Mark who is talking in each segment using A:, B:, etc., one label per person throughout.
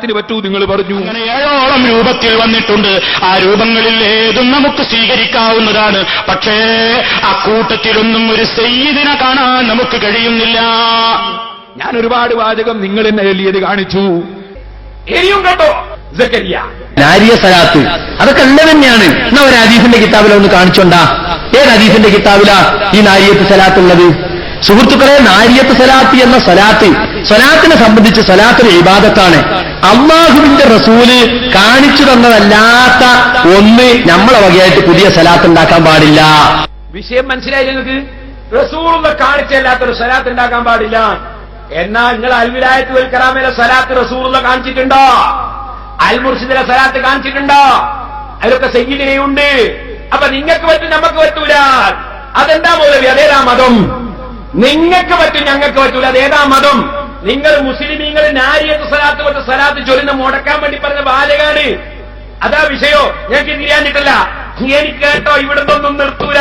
A: ത്തിന് പറ്റൂ നിങ്ങൾ പറഞ്ഞു.
B: അങ്ങനെ ഏഴോളം രൂപത്തിൽ വന്നിട്ടുണ്ട്. ആ രൂപങ്ങളിൽ ഏതും നമുക്ക് സ്വീകരിക്കാവുന്നതാണ്. പക്ഷേ ആ അക്കൂട്ടത്തിലൊന്നും ഒരു സയ്യിദിനെ കാണാൻ നമുക്ക് കഴിയുന്നില്ല.
A: ഞാൻ ഒരുപാട് വാചകം നിങ്ങൾ എന്നെ എഴുതിയത് കാണിച്ചു. ഇനിയും കേട്ടോ സക്കരിയ
C: നാരിയ സലാത്ത്. അതൊക്കെ ഉള്ളത് തന്നെയാണ് എന്നാ ഒരു അദീഫിന്റെ കിതാബില ഒന്ന് കാണിച്ചോണ്ടാ? ഏത് അദീഫിന്റെ കിതാബില ഈ നാരിയത്ത് സലാത്ത് ഉള്ളത്? സുഹൃത്തുക്കളെ നാരിയത്ത് സലാത്ത് എന്ന സലാത്ത് സലാത്തിനെ സംബന്ധിച്ച് സലാത്തിന് ഇബാദത്താണ്. അള്ളാഹുവിന്റെ റസൂൽ കാണിച്ചു തന്നതല്ലാത്ത ഒന്ന് നമ്മളെ വകയായിട്ട് പുതിയ സലാത്ത് ഉണ്ടാക്കാൻ പാടില്ല.
A: വിഷയം മനസ്സിലായി നിങ്ങൾക്ക് റസൂറുള്ള കാണിച്ചല്ലാത്തൊരു സലാത്ത് ഉണ്ടാക്കാൻ പാടില്ല. എന്നാൽ നിങ്ങൾ അൽവിലായത്ത് വൽ സലാത്ത് റസൂറുള്ള കാണിച്ചിട്ടുണ്ടോ? അൽമുർഷിദിലെ സലാത്ത് കാണിച്ചിട്ടുണ്ടോ? അതിലൊക്കെ സയ്യിദിനെയുണ്ട്. അപ്പൊ നിങ്ങൾക്ക് പറ്റും നമുക്ക് പറ്റൂല. അതെന്താ മൗലവി? അതേതാ മതം? നിങ്ങൾക്ക് പറ്റും ഞങ്ങൾക്ക് പറ്റൂല. അതേതാ മതം? നിങ്ങൾ മുസ്ലിമീങ്ങൾ നാരിയത്ത് സലാത്ത് കൊണ്ട് സലാത്ത് ചൊല്ലുന്ന മുടക്കാൻ വേണ്ടി പറഞ്ഞ ബാലകാണ് അതാ വിഷയോ? ഞങ്ങൾക്ക് കിട്ടിയാഞ്ഞിട്ടല്ല എനിക്ക് കേട്ടോ ഇവിടെ നിന്നൊന്നും നിർത്തൂല.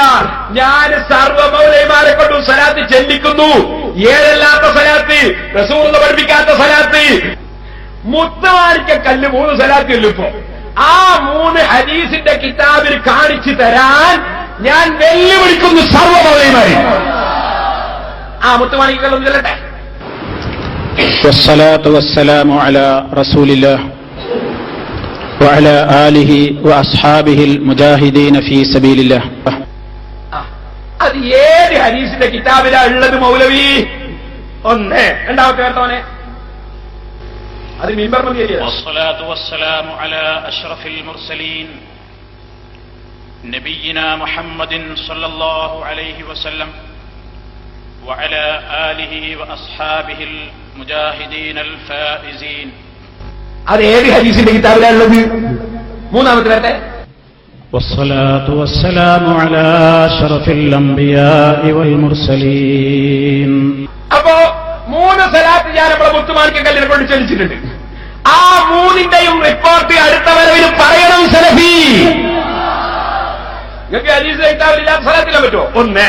A: ഞാൻ സർവമൗലൈമാരെ കൊണ്ടും സലാത്ത് ചെല്ലിക്കുന്നു. ഏതല്ലാത്ത സലാത്ത് റസൂർന്ന് പഠിപ്പിക്കാത്ത സലാത്ത് മുത്തവാരിക്ക കല്ല് മൂന്ന് സലാത്ത് ഇല്ലിപ്പോ ആ മൂന്ന് ഹരീസിന്റെ കിതാബിൽ കാണിച്ചു തരാൻ ഞാൻ വെല്ലുവിളിക്കുന്നു സർവമൗലൈമാരെ ആ മുത്തുമാണിക്കല്ലൊന്നും ചെല്ലട്ടെ?
D: والصلاة والسلام على رسول الله وعلى آله وأصحابه المجاهدين في سبيل الله
A: ആ, അത് ഏത് ഹരീസിന്റെ കിതാബിലാ ഉള്ളത് മൗലവി ഒന്ന് രണ്ടാമത്തെ കേട്ടോനെ അത് മീൻപർ മതി
B: والصلاة والسلام على أشرف المرسلين نبينا محمد صلى الله عليه وسلم وعلى آله وأصحابه المجاهدين الفائزين
A: അത് ഏത് ഹരീസിന്റെ കിതാബിലാ ഉള്ളത് മൂന്നാമത്തെ വരട്ടെ
D: والصلاة والسلام على أشرف الأنبياء والمرسلين
A: അപ്പോ മൂന്ന് സലാത്ത് ഞാൻ നമ്മളെ മുത്തുമാണിക്ക കല്ലിനെ കൊണ്ട് ചൊല്ലിച്ചിട്ടുണ്ട് ആ മൂന്നിന്റെയും റിപ്പോർട്ട് അടുത്ത വരവിൽ പറയണം സലഫി നിങ്ങൾക്ക് ഹരീസിന്റെ കിതാബിലില്ലാത്ത സലാത്തിനെ പറ്റുമോ ഒന്ന്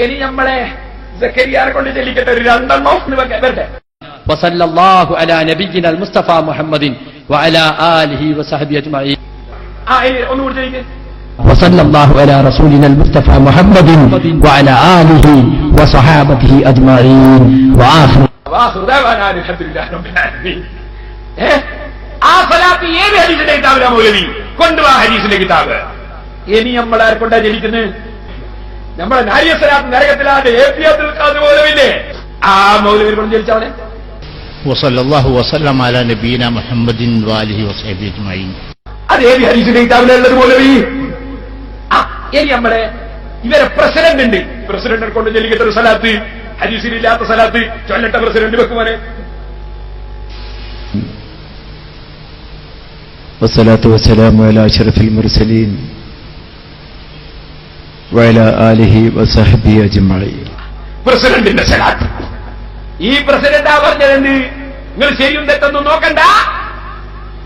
A: ഇനി നമ്മളെ സക്കരിയാരെ കൊണ്ട് ചെല്ലിക്കട്ടെ ഒരു രണ്ടെണ്ണം എന്ന് വെക്ക- വരട്ടെ
C: وصلى الله على نبينا المصطفى محمد وعلى آله وصحبه أجمعين
A: ആ ഇനി ഒന്നുകൂടി ചെല്ലിക്ക്
C: وصلى الله على رسولنا المصطفى محمد وعلى آله وصحابته أجمعين وآخر
A: വാഹു ദഅവാനാ അൽഹംദുലില്ലാഹി റബ്ബിൽ ആലമീൻ. ഏ? ആ സലാത്ത് ഏത് ഹരീസിന്റെ കിതാബിലാ മൗലവി കൊണ്ടുവാ ഹരീസിന്റെ കിതാബ് ഇനി നമ്മൾ ആരെ കൊണ്ടാ ജനിക്കുന്നത് നമ്മളെ നാരിയ സലാത്ത് നരകത്തിലാണ് എ പി അബ്ദുൽ ഖാദർ മൗലവില്ലേ ആ മൗലവി കൊണ്ട് ജനിച്ചവനെ
E: وصلى الله وسلم على نبينا محمد وآله وصحبه أجمعين
A: അത് ഏത് ഹരീസിന്റെ കിതാബിലുള്ളത് മൗലവി ആ ഇനി നമ്മളെ ഇവരെ പ്രസിഡന്റ് ഉണ്ട് പ്രസിഡന്റിനെ കൊണ്ട് ജനിക്കത്ത ഒരു സലാത്ത് ഹരീസിലില്ലാത്ത സലാത്ത് ചൊല്ലട്ട പ്രസിഡന്റ് വെക്കുവാനെ
F: والصلاة والسلام على أشرف المرسلين
A: പ്രസിഡന്റിന്റെ സലാത്ത്. ഈ പ്രസിഡന്റാ പറഞ്ഞതെന്ത് നിങ്ങൾ ശരിയും തെറ്റൊന്നും നോക്കണ്ട.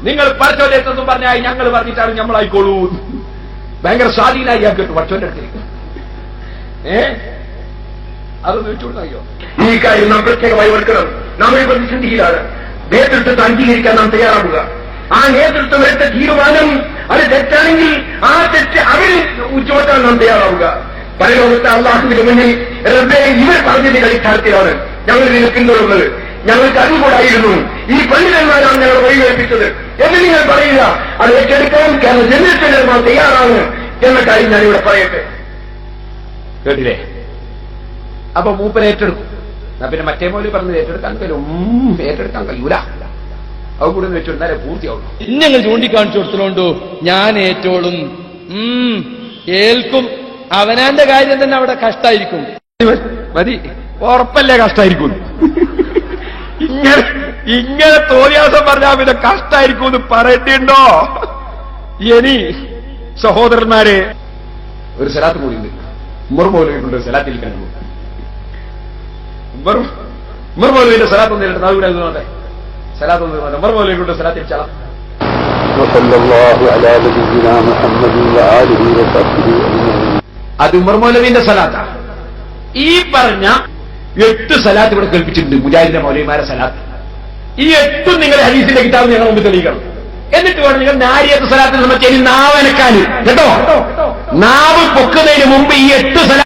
A: നിങ്ങൾ പഠിച്ചോന്റെ പറഞ്ഞാൽ ഞങ്ങൾ പറഞ്ഞിട്ടാണ് ഞമ്മളായിക്കോളൂ. ഭയങ്കര സ്വാധീനമായി ഞാൻ കേട്ടു പഠിച്ചോന്റെ അടുത്തേക്ക്. ഏ? അത് ഈ കാര്യം നാം പ്രത്യേകമായി ഓർക്കണം. നാം ഈ പ്രതിസന്ധിയിലാണ്. നേതൃത്വത്തെ അംഗീകരിക്കാൻ നാം തയ്യാറാവുക ആ നേതൃത്വം എടുത്ത തീരുമാനം അത് തെറ്റാണെങ്കിൽ ആ തെറ്റ് അവർ ഉച്ചവട്ടാൻ നാം തയ്യാറാവുക. പരലോകത്തെ അള്ളാഹുവിന്റെ മുന്നിൽ റബ്ബെ ഇവർ പറഞ്ഞതിന്റെ കളിക്കാലത്തിലാണ് ഞങ്ങൾ ഇതിന് പിന്തുടർന്നത്. ഞങ്ങൾക്ക് അറിവുകൂടായിരുന്നു ഈ പണ്ഡിതന്മാരാണ് ഞങ്ങൾ വഴികേൽപ്പിച്ചത് എന്ന് നിങ്ങൾ പറയുക. അത് ഏറ്റെടുക്കാൻ കേരള ജനറേറ്റന്മാർ തയ്യാറാണ് എന്ന കാര്യം ഞാനിവിടെ പറയട്ടെ. കേട്ടില്ലേ? അപ്പൊ മൂപ്പൻ ഏറ്റെടുക്കും. പിന്നെ മറ്റേ പോലെ പറഞ്ഞത് ഏറ്റെടുക്കാൻ കഴിയും ഏറ്റെടുക്കാൻ കഴിയൂല. അത് കൂടെ വെച്ചു എന്നാലേ പൂർത്തിയാവുള്ളൂ
G: ഇന്നങ്ങൾ ചൂണ്ടിക്കാണിച്ചു കൊടുത്തോണ്ടു ഞാൻ ഏറ്റോളും. ഏൽക്കും. അവനാന്റെ കാര്യം തന്നെ അവിടെ കഷ്ടായിരിക്കും.
A: മതി ഉറപ്പല്ലേ കഷ്ടായിരിക്കും. ഇങ്ങനെ ഇങ്ങനെ തോന്നിയാസം പറഞ്ഞാൽ പിന്നെ കഷ്ടായിരിക്കും എന്ന് പറയേണ്ടിയുണ്ടോ ഇനി സഹോദരന്മാരെ ഒരു സലാത്ത് കൂടിയുണ്ട്. ഒരു മൗലവിക്കുണ്ട് സലാത്തിൽ കണ്ടു ഉമ്മർ മൗലവിന്റെ സലാത്ത് ഒന്ന് ഇരട്ടെ നാളെ നോട്ടെ അത് ഉമർമോലവിന്റെ സലാത്ത. ഈ പറഞ്ഞ എട്ട് സലാത്ത് ഇവിടെ കേൾപ്പിച്ചിട്ടുണ്ട് മുജാഹിദിന്റെ മൗലിമാരെ സലാത്ത്. ഈ എട്ടും നിങ്ങൾ ഹരീസിന്റെ കിതാബ് ഞങ്ങൾ മുമ്പ് തെളിയിക്കണം. എന്നിട്ട് വേണം നിങ്ങൾ നാരിയത്ത് സലാത്തിൽ സംബന്ധിച്ച് ഇനി നാവനക്കാൻ കേട്ടോ? നാവ് പൊക്കുന്നതിന് മുമ്പ് ഈ എട്ട് സലാത്ത്